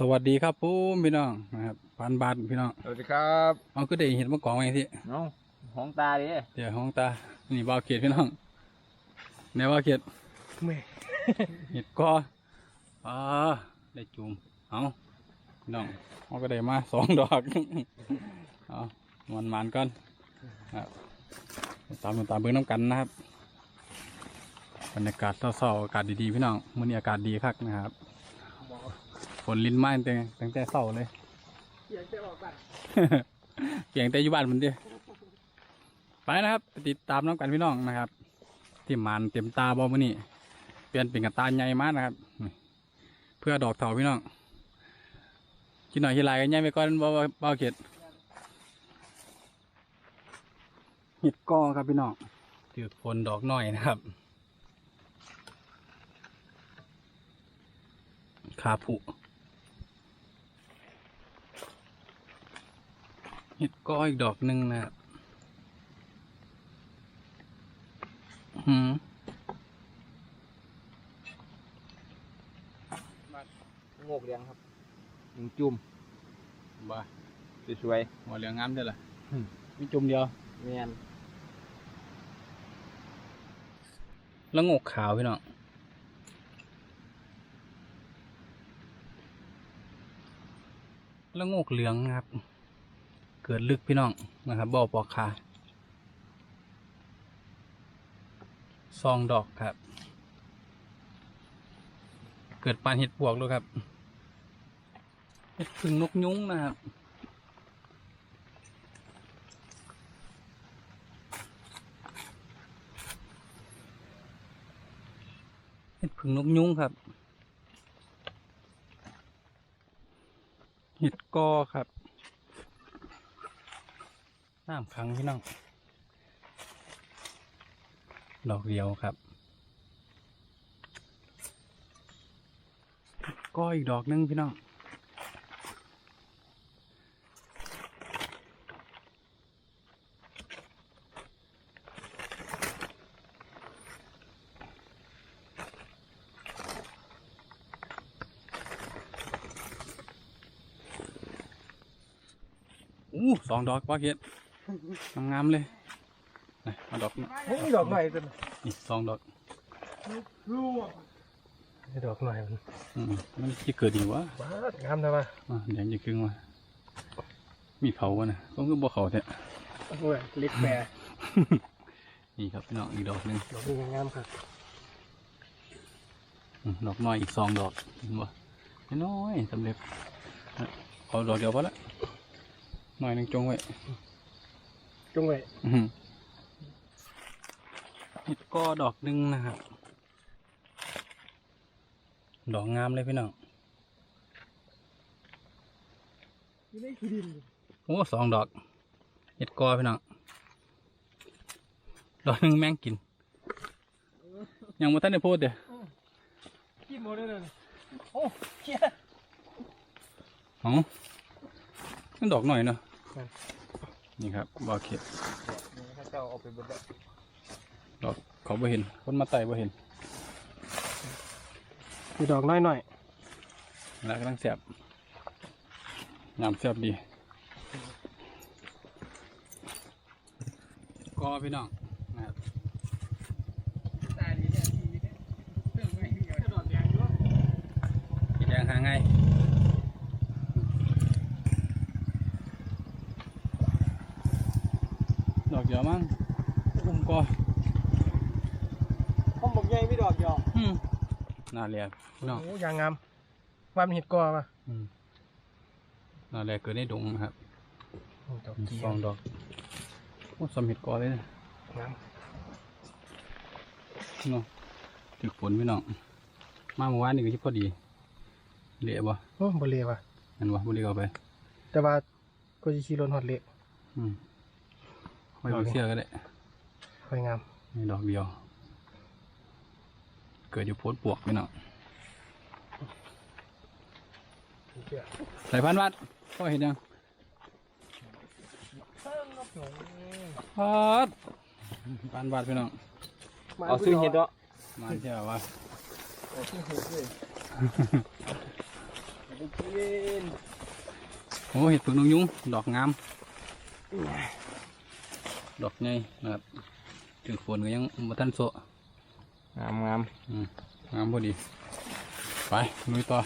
สวัสดีครับผมพี่น้องนะครับพันบาทพี่น้องสวัสดีครับเอาก็ได้เห็นมากองไว้ที่น้องห้องตาดิเดี๋ยวห้องตา นี่บ่าวเขียดพี่น้องแนวบ่าวเขียดไม่เห็ดกออ่าได้จุ่มเอาพี่น้องเขาก็ได้มาสองดอกเอามันมันๆก่อนครับตามตามเบื้องน้ำกันนะครับบรรยากาศเศร้าๆอากาศดีๆพี่น้องมื้อนี้อากาศดีคักนะครับฝ นลิ้นไม้ตั้งแต่ตั้งแต่เศร้าเลยเสียงจะออกบัตรเกียงแต่อยู่บ้านมันเดียไปนะครับไปติดตามน้องกันพี่น้องนะครับ ที่มันเต็มตาบอมันนี่เปลี่ยนเป็นกระตาใหญ่มากนะครับ เพื่อดอกเถาพี่น้องกินหน่อยทีไรกันใหญ่ไปก่อนบ่บ่บ่เข็ดเห็ดกอครับพี่น้องถือฝนดอกน้อยนะครับขาผุ เห็ดก้ออีกดอกหนึ่งนะครับหืมงกเลี้ยงครับหนึ่งจุ่มบ้าสวยหัวเหลืองงามเด้อล่ะอืมมีจุ่มเดียวๆเมียนแล้วงกขาวพี่น้องแล้วงกเหลืองนะครับ เกิดลึกพี่น้องนะครับบ่อปอกขาซองดอกครับ เกิดปานเห็ดปวกด้วยครับเห็ดพึ่งนกยุ้งนะครับเห็ดผึ่งนกยุ้งครับ เห็ดกอครับ น้ำขังพี่น้อง ดอกเดียวครับกออีกดอกหนึงพี่น้องอู้สองดอกว่าเห็ด งามๆเลยนี่มาดอกนี้เฮ้ยดอกหน่อยกันนี่สองดอกรู้ดอกหน่อยมันอืมมันจะเกิดดีวะบ้างามนะวะอะเดี๋ยวจะครึ่งวะมีเขาวะนะก็คือบ่เขาแท้โอ้ยเล็กแปรนี่ครับพี่น้องอีกดอกหนึงดอกนี้งามครับอืมดอกน้อยอีกสองดอกเห็นบ่น้อยๆสำเร็จอะเอาดอกเดียวพอละหน่อยหนึงจงไว้ จงไว้อื้อหือเห็ดก็ดอกหนึงนะครับ ดอกงามเลยพี่น้อง อยู่ในขี้ดินโอ้สองดอกเห็ดกอพี่น้อง ดอกหนึงแมงกิน ยังไม่ทันได้พูดเด้อขี้โมได้เลยโอ้เชี่ยอ๋อนั่นดอกหน่อยเนาะ นี่ครับบอเข็ดถ้าเจ้าเอาไปบดได้ดอกเขาบ่เห็นคนมาไต่บ่เห็นมีดอกน้อยหน่อยแล้วกำลังแสบน้ำแสบดีกอพี่น้องนะครับ ตาดีเนี่ยดีเนี่ยเรื่องไม่เกี่ยวดอกแดงด้วย กินแดงหาง่ายดอกเดียวมั้งอุ้มกอ ผมบอกใหญ่ไม่ดอกยอ อืม น่าเรียกพี่น้องโอ้ยางงามว่ามันเห็ดกอป่ะอืมน่าเรียกเกิดในดงนะครับดอกมีเกียสองดอกโอ้สมเห็ดกอเลยนะงามเนาะถึกฝนพี่น้องมาเมื่อวานนี่ก็ชิพอดีเละบ่โอ้บเลีว่ะเห็นบ่บุรีเอาไป แต่ว่าก็จะขี่รถหอดเละอืมไว้เอาเสื้อก็ได้สวยงามนี่ดอกเดียว เกิดอยู่โพดปวกพี่น้องใส่พันวัดก็เห็นยังพัดพันวัดพี่น้องเอาซื้อเห็ดเนาะมาเที่ยวว่าเอาซื้อเห็ดเลยได้กินโอ้เห็ดผึ่งนกยุงดอกงาม ดอกใหญ่นะครับถึงฝนก็ยังบ่ทันโซะ งามงามอืมงามพอดี ไปลุยต่อ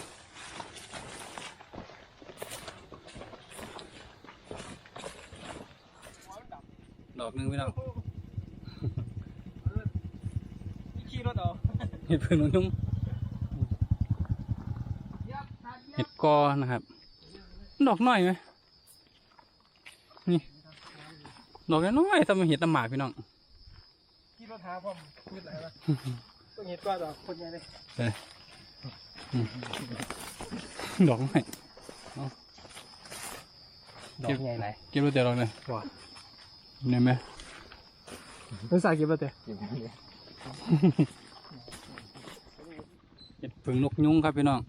ดอกหนึ่งพี่น้องขี่รถเอาเห็ดพึ่งนกยุงเห็ดกอนะครับ ดอกน้อยไหมนี่ ดอกน้อยๆทำไมเห็ดตะหมากพี่น้องขี่รถหาพ่อ มยืดไหลวะต้องเห็นกว่าดอกคนใหญ่เลยอืมดอกน้อยดอกใหญ่ไหลเก็บไว้เดี๋ยวดอกเลยว้าเนี่ยไหมไม่ใส่เก็บแล้วเต้เห็ดพึ่งนกยุงครับพี่น้อง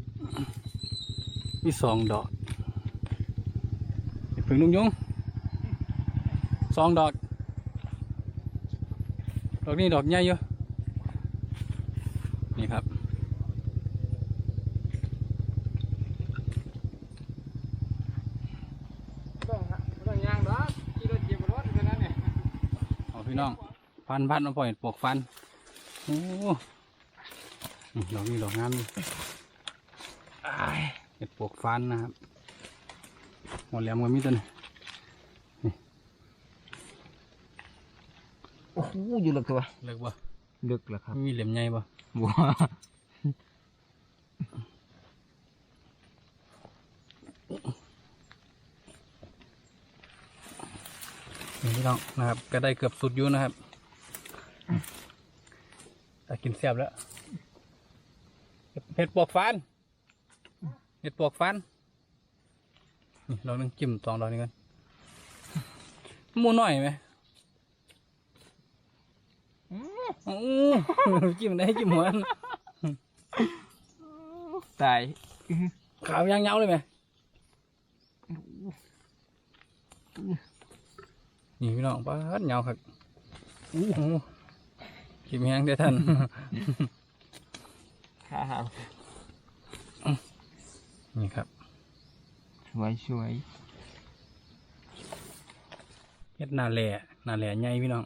มีสองดอกเห็ดพึ่งนกยุงสองดอกดอกนี้ดอกใหญ่เยอะนี่ครับ ต้องต้องย่างดอกขี่รถเก็บรถแค่นั้นเนี่ย เอา พี่น้องพันพันมาปล่อยเห็ดปลวกฟันโอ้อืมดอกนี้ดอกงามอยู่เห็ดปลวกฟันนะครับหมดแล้วมันมีตัวนี้โอ้โหอยู่หลักตัวเลิกบ่ลึกแล้วครับมีเหลี่ยมใหญ่บ่บัว พี่น้องนะครับ ก็ได้เกือบสุดอยู่นะครับแต่กินแซ่บแล้วเห็ดปวกฟันเห็ดปวกฟันนี่ลองนึงจิ้มสองดอกนี้กันมูหน้อยไหมโอ้จิ้มได้จิ้มหัวมันตายขาวยางเงาเลยไหม นี่พี่น้องป้าดเงาครับโอ้โหกินแห้งเด้อท่านขาหางนี่ครับสวยสวยเฮ็ดหนาแหล่หนาแหล่ใหญ่พี่น้อง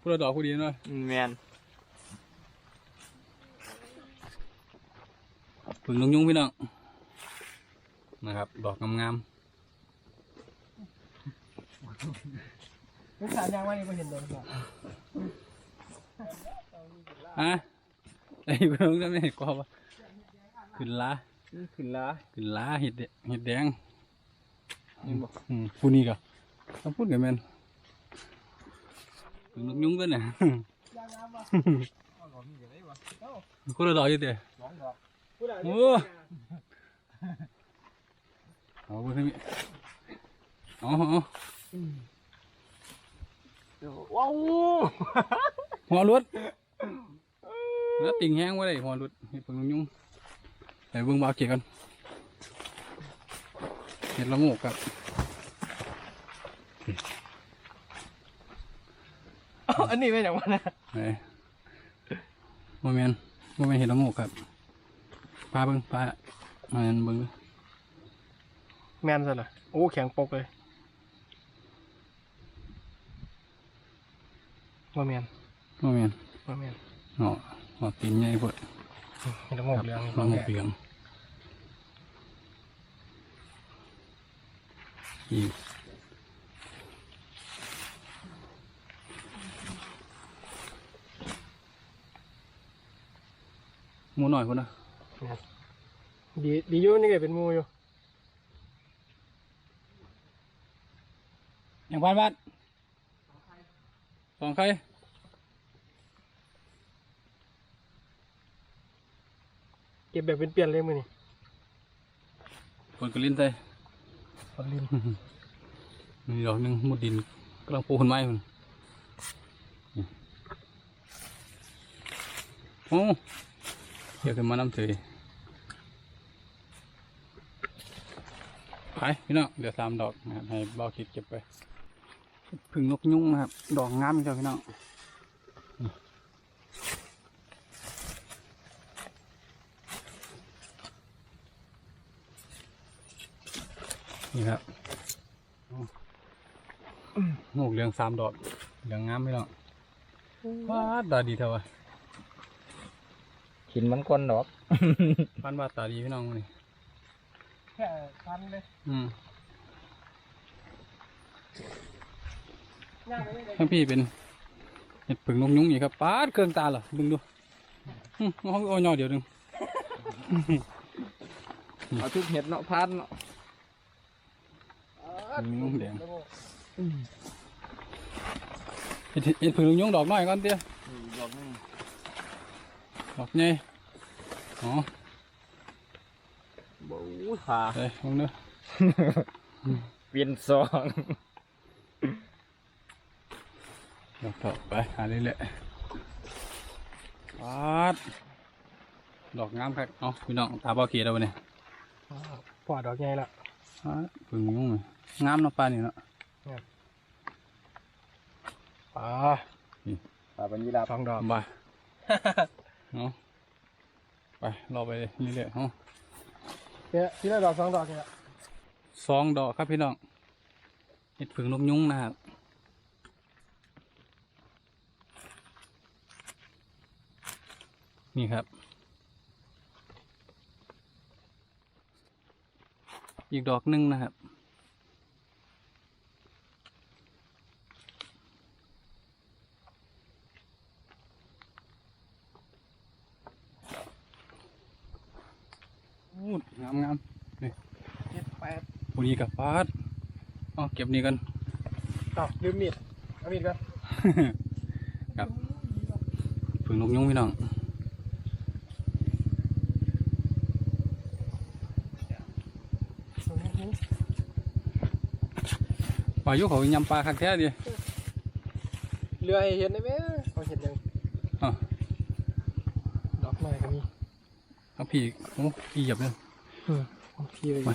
พูดละดอกพูดดีหน่อยแมนผึ่งนกยุงพี่น้อง นะครับ ดอกงามลูกสาวยางว่านี่ก็เห็นโดนครับๆอะไอ้เพิ่งจะไม่เห็นกว่าขึ้นล้าขึ้นละขึ้นล้าเห็ดแดเห็ดแดงนี่บอกอืมพูดนี่ก็ต้องพูดกับแมนผึ่งนกยุงตัวเนี่ย ยางงามวะอ๋อหลอมอยู่ไหนวะเอ้าพูดละดอกอยู่เด้สองดอกพูดอะไรโอ้ เอาพูดให้มีเอ๋อาว้าวหัวรุดแล้วติ่งแห้งไว้เลยหัวรุดเห็ดผึ่งนกยุงไปเบิ่งบ่าวเกี่ยกันเห็ดละโงกครับอันนี้เป็นอย่างวะนะไหนโมเมนโมเมนเห็ดละโงกครับปลาเบิ่งปลามาเห็นเบิ่งดู แมนซะเหรอโอ้แข็งปกเลยว่าแมนโมเมนว่าแมนเนาะหัวตีนใหญ่เพิ่นเห็นแล้วงอกเหลืองละโงกเหลืองอีกหมูหน่อยคนนะดีดีอยู่นี่ก็เป็นหมูอยู่ อย่างบ้านบ้านสองใครเก็บแบบเป็นเปลี่ยนเลยมือนี่คนกระลิ้นใส่ฟันลินนี่ดอกหนึ่งมุดดินกำลังปลูกคนไม้คนนี่โอ้เกี่ยวขึ้นมาน้ำเฉยไปพี่น้องเดี๋ยวสามดอกนะครับให้เบาคิดเก็บไป ผึ่งนกยุ่งนะครับ ดอกงามเลยพี่น้องนี่ครับโงกเหลืองสามดอกเหลืองงามพี่น้องว้าตาดีเท่าไหร่หินมันก้นดอกพันว่าตาดีพี่น้องนี่แค่พันเลย อืม ทั้งพี่เป็นเห็ดผึ่งนกยุงนี่ครับปาดเครื่องตาเหรอดึงดูอืมเอาเอาหน่อยเดี๋ยวดึงเอาทุกเห็ดเนาะพันเนาะนกแดงเห็ดเห็ดผึ่งนกยุงดอกน้อยก่อนเตี้ยดอกนึงดอกใหญ่อ๋อบูขาเอ้ยมองเด้อเปลี่ยนซอง ดอกเถอะไปหาเรื่อยๆปาดดอกงามครับเอาพี่น้องตาบ่อเขียดเอาไปเนี่ยปอดดอกใหญ่ละปาดผึ่งนกยุงนี่งามเนาะปลานี่เนาะปลาปลาเป็นยีราฟสองดอกไปเอาไปรอไปเรื่อยๆเอาเนี่ยที่ละดอกสองดอกเนี่ยสองดอกครับพี่น้องเห็ดผึ่งนกยุงนะครับ นี่ครับ อีกดอกหนึ่งนะครับอู้งามงามๆนี่เจ็ดแปดวันนี้กับฟาดอ๋อเก็บนี่กันอ้าวลืมมีดเอามีดกัน ครับผึ่งนกยุงพี่น้องปลายุเขายำปลาคักแท้ดิเรือให้เห็นได้ไหมเขาเห็นยังอ๋อดอกหน่อยก็มีเอาพี่โอ้พี่เหยียบเลยอืมพี่เลยมา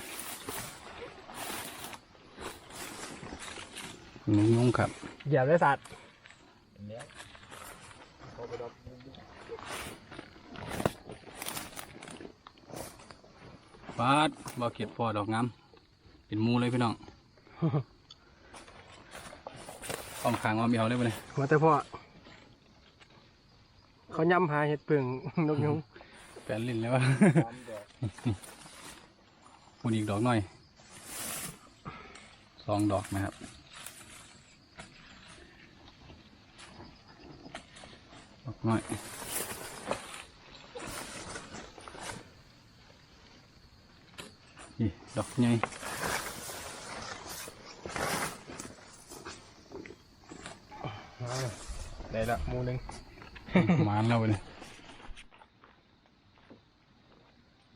ผึ่งนกยุงครับเหยียบได้สัตว์ฟาดบ่เก็บพอดอกงามเป็นหมูเลยพี่น้อง อ้อมขางอ้อมเอวเลยไปเลยมาแต่พ่อเขาย่ำหาเห็ดผึ่งนกยุงแปลนลิ้นเลยวะคูณอีกดอกหน่อยสองดอกนะครับดอกหน่อยนี่ดอกใหญ่ ได้ละห มูหนึ่งหมานแล้วไปเลย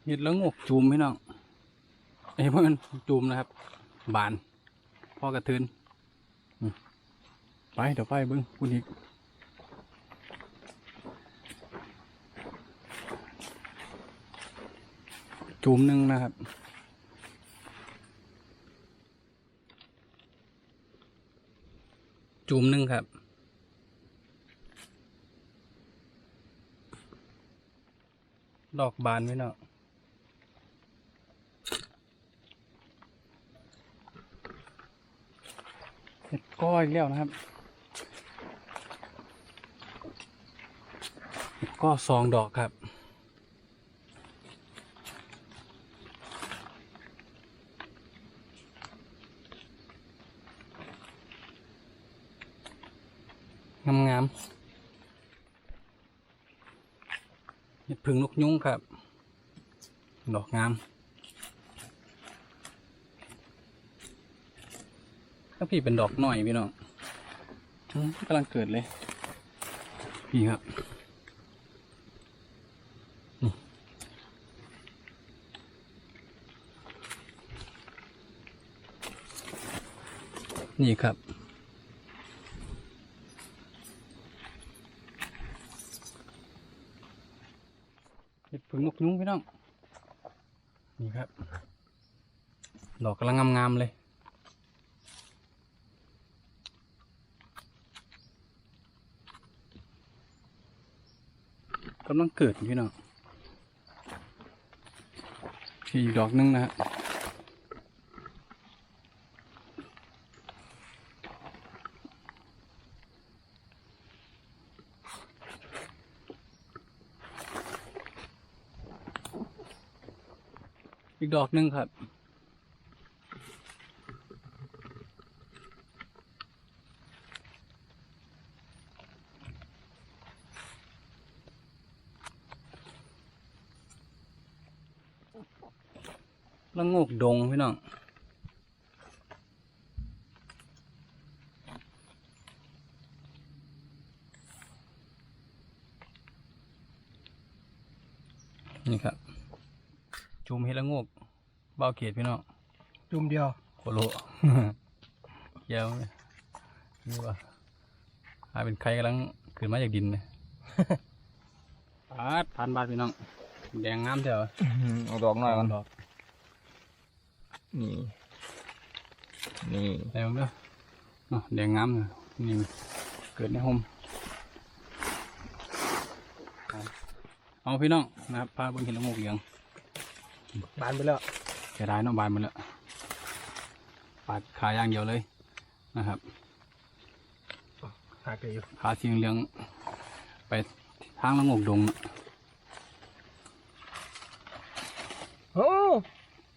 เห็ดแล้วงกจูมพี่น้องเอ้ยเพื่อนจูมนะครับ บานพ่อกระทืนอืมไปเดี๋ยวไปเบิ้งคุณอีกจูมหนึ่งนะครับจูมหนึ่งครับ ดอกบานไว้เนาะเห็ดก้อยแล้วนะครับเห็ดก็สองดอกครับ งามงามๆเห็ด พึ่งนกยุ้งครับ ดอกงามถ้าพี่เป็นดอกหน่อยพี่น้องกำลังเกิดเลย พี่ครับนี่ครับ เห็ดผึ่งนก ยุงพี่น้อง นี่ครับ ดอกกำลังงามๆเลยกำลังเกิดพี่น้องอีกดอกหนึงนะฮะ อีกดอกหนึ่งครับ ละงกดงพี่น้องนี่ครับ มเห็ดละโงกเบาเกียดพี่น้องจุ่มเดียวโคโลเกี่ยวไหมนี่ว่าหาเป็นใครกำลังขึ้นมาจากดินเลยปาดพันบาทพี่น้อง แดงงามเถอะเอาดอกหน่อยก่อนดอกนี่ นี่แดงเด้อเนาะแดงงามเลยนี่เกิดในห่มเอาเอาพี่น้องนะครับพาเบิ่งเห็นละโงกเหลือง บานไปแล้วเสียดายเนาะบานมันละปาดขาอย่างเดียวเลยนะครับหักเลยอยู่ขาสีเหลืองไปทางละโงกดงน่ะโอ้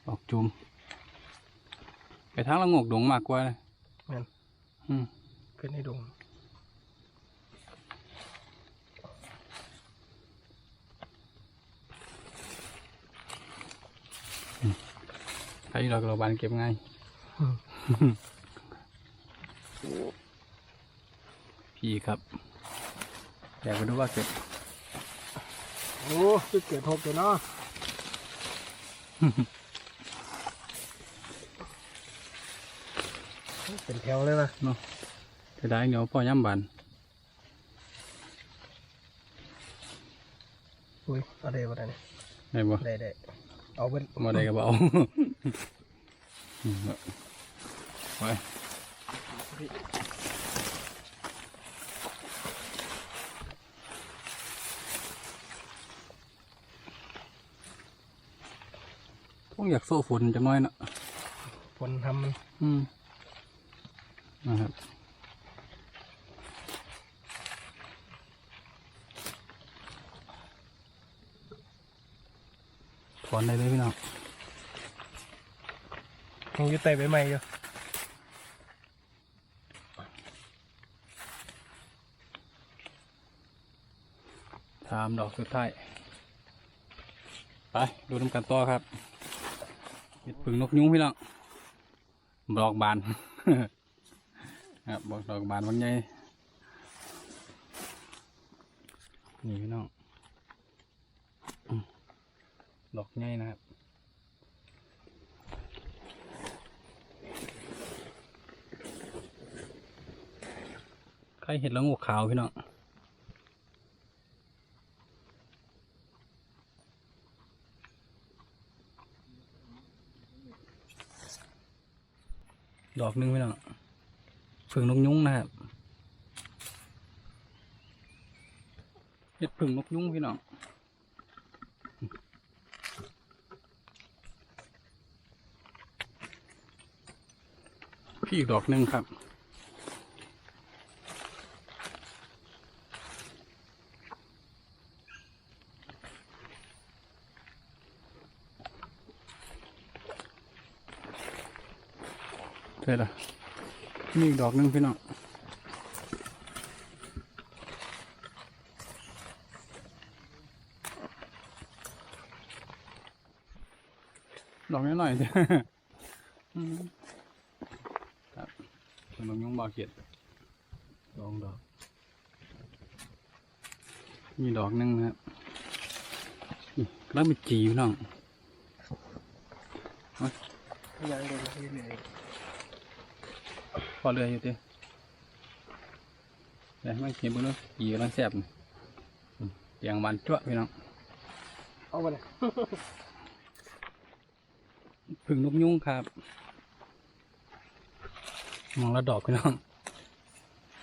ออกจุมไปทางละโงกดงมากกว่าเลยนั่นอืมขึ้นในดง ใครเราเราบานเก็บง่ายพี่ครับอยากไปดูว่าเก็บ โอ้จุดเกิดทบเลยเนาะเป็นแถวเลยนะเนาะเสียดายเดี๋ยวพ่อย่ำบานอุ้ยเอาได้บ่ได้นี่ได้บ่ได้ได้ เอาเป็นมาได้ก็บเอาอืมไปพวกอยากโซ่ฝนจังน้อยเนาะผลทำมันอืมนะครับ ถอนได้เลยพี่น้องยังอยู่ใต้ใบไม้อยู่สามดอกสุดท้าย ไป ดูน้ำกันต่อครับเห็ดผึ่งนกยุงพี่น้องดอกบาน ครับบอกดอกบานวันใหญ่นี่พี่น้องอืม ดอกใหญ่นะครับใครเห็ดแล้วงูขาวพี่น้องดอกหนึงพี่น้องผึ่งนกยุ้งนะครับเห็ดผึ่งนกยุ้งพี่น้อง พี่อีกดอกหนึ่งครับใช่ละมีอีกดอกหนึงพี่น้องดอกนิดหน่อยจ้ะ นมยงบาเขียดดองดอก มีดอกหนึงนะครับนี่แล้วมีจีพี่น้องยังเดินไปเรื่อยพอเรืออยู่ดิเดี๋ยวให้มันเขียนบนนู้นจีกำลังแซ่บนี่อืมเสียงบานจ้วะพี่น้องๆเอาไปเลยผึ่งนกยุงครับ มองแล้วดอกพี่น้อง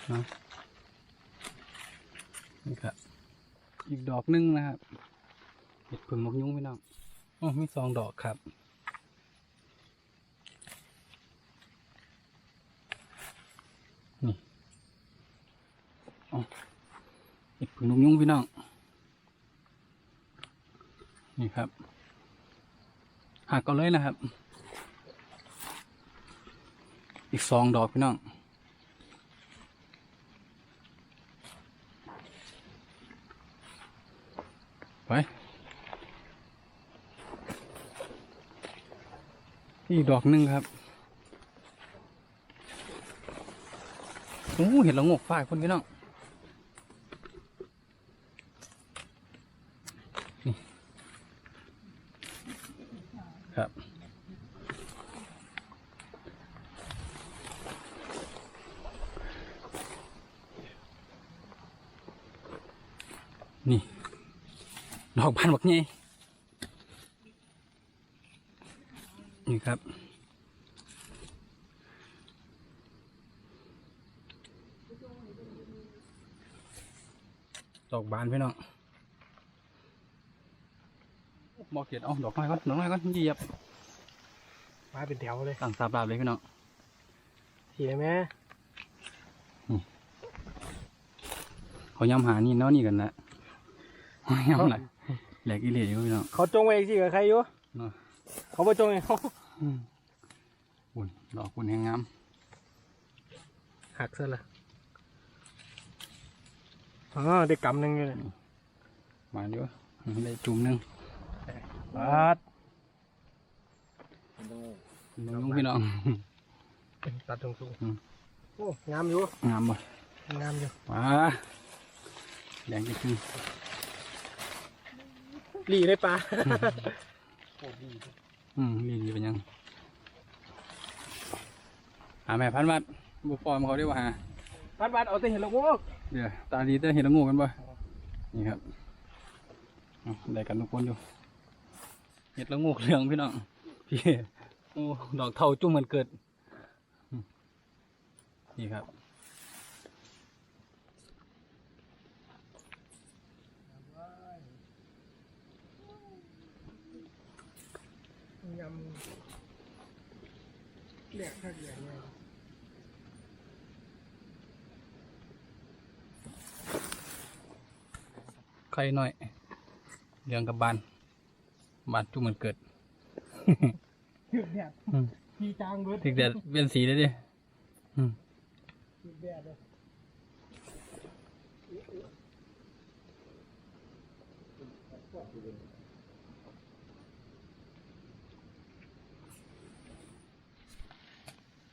เนาะนี่ครับอีกดอกหนึงนะครับเห็ดผึ่งนกยุ้งพี่น้องอ๋อมีสองดอกครับนี่อ๋อเห็ดผึ่งนกยุ้งพี่น้องนี่ครับหักก็เลยนะครับ อีกสองดอกพี่น้องไปอีกดอกหนึ่งครับโอ้เห็นละงกฝ่ายคนพี่น้อง นี่ ครับ นี่ ดอกบา นบักไงนี่ครับดอกบานพี่น้องบอกเกียดเอาดอกไม้ก่อนดอกไม้ก่อนเหยียบมาเป็นแถวเลยตั้งสาบลาบเลยพี่น้องขี่ได้ไหมเขาย้ำหานี่เนาะนี่กันนะเขาย้ำอะไร แหลกอีเหลี่ยอยู่พี่น้องเขาจงไว้สิกับใครอยู่เนาะเขาไปจงไงเขาอืมอุ่นดอกคุณแหงงามหักซะละอ๋อได้กำหนึ่งเลยมาเยอะได้จุ่มหนึงปาดน้องพี่น้องตัดตรงสูงอืมโอ้งามอยู่งามบ่งามอยู่ว้าแดงจริงห ลีเลยปลาอืมดีดีเป็นยัง หาแม่พันวัดบุฟอมเขาได้ว่าหาปัดปัดเอาแต่เห็นล้วโว้เดี๋ยวตาดีแต่เห็นละงูกันบ่นี่ครับได้กันทุกคนอยู่เห็ดละงูเหลืองพี่น้องพี่โอ้ดอกเทาจุ่มมันเกิด นี่ครับ ยำ เลียกข้าวเหนียวไงไข่น้อยเหลืองกับบาน บานจุ่มมันเกิดถึกแดดอืมพี่จางเบิดถึงแต่เปลี่ยนสีเลยดิอืมถึกแดดเลย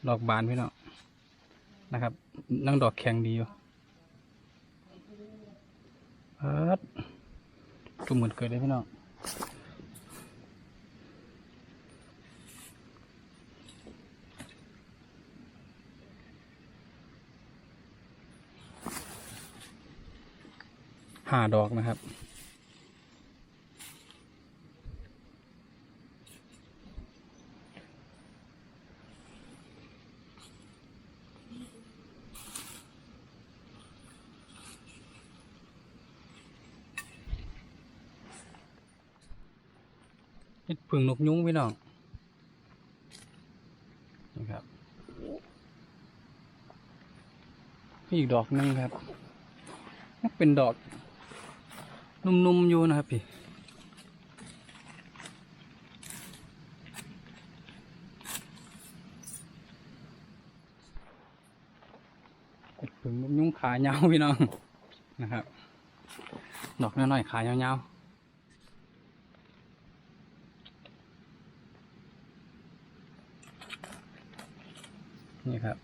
ดอกบานพี่น้องนะครับ นั่งดอกแข็งดีอยู่เอิดจุ่มเหมือนเกิดเลยพี่น้องห้าดอกนะครับ พึ่งนกยุ้งพี่น้องนี่ครับมีอีกดอกหนึงครับมันเป็นดอก นุ่มๆอยู่นะครับพี่เห็ดผึ่งนกยุ้งขายาวพี่น้องนะครับ ดอกน้อยๆขายาวๆ นี่ครับ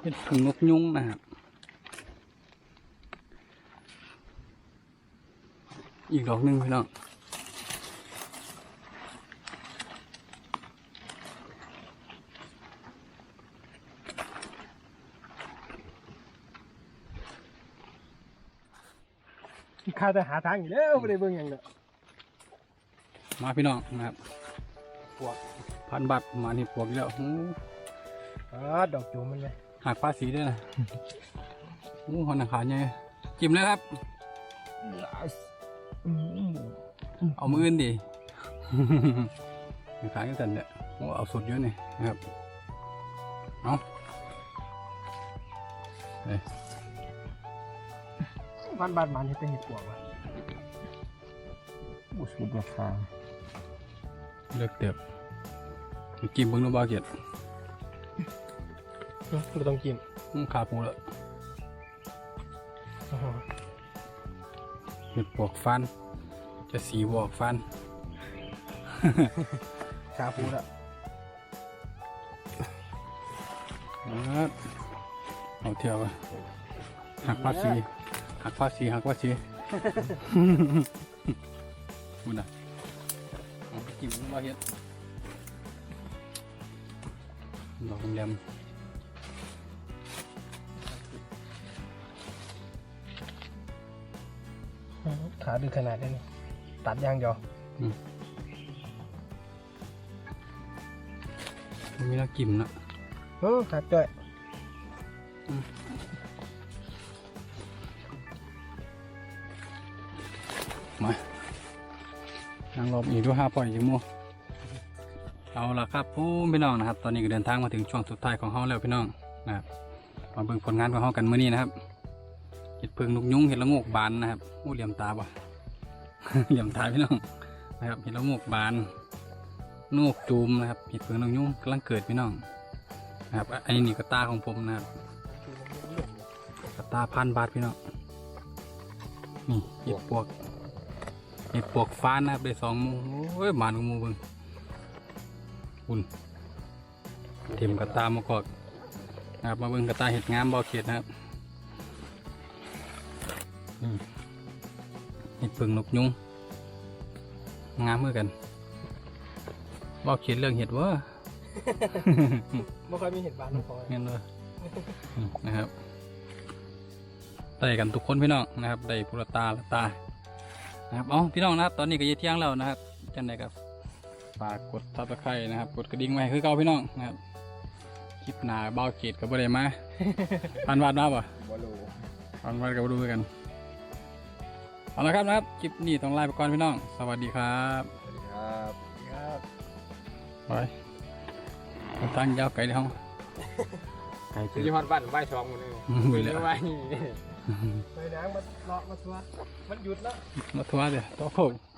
เป็นถุงนกยุงนะครับอีกดอกหนึ่งพี่น้องข้าจะหาทางอยู่แล้วไม่ได้เบิ่งอย่างเดียวมาพี่น้องนะครับ พวกพันบัตรมานี่พวกอีกแล้วหูอ๋อดอกจูมมันเลยหักภาษีด้วยนะหูหอนขาเนี่ยจิ้มเลยครับ เอามืออื่นดิขายกันแต่เนี่ยโอ้เอาสุดเยอะนี่นะครับเอาเอ้ยบ้านบ้านมันเห็ดแต่เห็ดปวกว่ะบุสุดราคา เลือกเติบกินเบิ่งดูบ่เกียดไม่ต้องกินอื้อขาปูแล้วเห็ดปวกฟัน จะสีบวกฟันชาพูดอะครับเอาเที่ยวไปหักภาษีหักภาษีหักภาษีบุญอะเอาไป กินมาเฮ็ดดอกแหลมขาดื้อขนาดนี้นี่ตัดยางเดียวมันมีน้ำกิมนะเออขาดจ้อยมา นั่งรอบอีกดูห้าปล่อยจิมัวเอาละครับผู้พี่น้องนะครับ ตอนนี้ก็เดินทางมาถึงช่วงสุดท้ายของเฮาแล้วพี่น้องนะครับมาเบิ่งผลงานของเฮากันมื้อนี้นะครับเห็ดเพิงนกยุงเห็ดละโงกบานนะครับอู้เหลี่ยมตาบ่เหลี่ยมตาพี่น้องนะครับเห็ดละโงกบานนกจูมนะครับเห็ดเพิงนกยุงกำลังเกิดพี่น้องนะครับอันนี้นี่ก็ตาของผมนะครับตาพันบาทพี่น้องนี่เห็ดปวก เห็ดปวกฟ้านนะครับได้สองหมูโอ้ยหมานของหมูเบิ่งคุณเทียมกระตามากอกนะครับมาเบิ่งกระตาเห็ดงามบ่อเขียดนะครับนี่เห็ดเพิงนกยุงงามเหมือนกันบ่อเขียดเรื่องเห็ดเว่าไม่ค่อยมีเห็ดบานน้องพลอยเงี้ยเลยอืมนะครับได้กันทุกคนพี่น้องนะครับได้พุระตาละตา นะครับเอ๋อพี่น้องนะครับ ตอนนี้ก็เย็นเที่ยงแล้วนะครับจันไดกับฝากกดซับสไครต์นะครับ กดกระดิ่งไว้คือเก่าพี่น้องนะครับคลิปหนาเบาเกตกับบ่ได้มาพันวัดมาป่ะบอลูพันวัดกับบ่ดูกันเอาละครับนะครับคลิปนี้ต้องลาไปก่อนพี่น้อง สวัสดีครับสวัสดีครับครับไปตั้งยาวไก่ในห้องไก่สิจืดริพันธ์บ้านไหว้ช่องมันเลยไปเลยไหว้นี่ ไปน้ำมันเลาะมาทัวร์มันหยุดแล้วมาทัวร์เดี๋ยวตัวโคกมันหยุด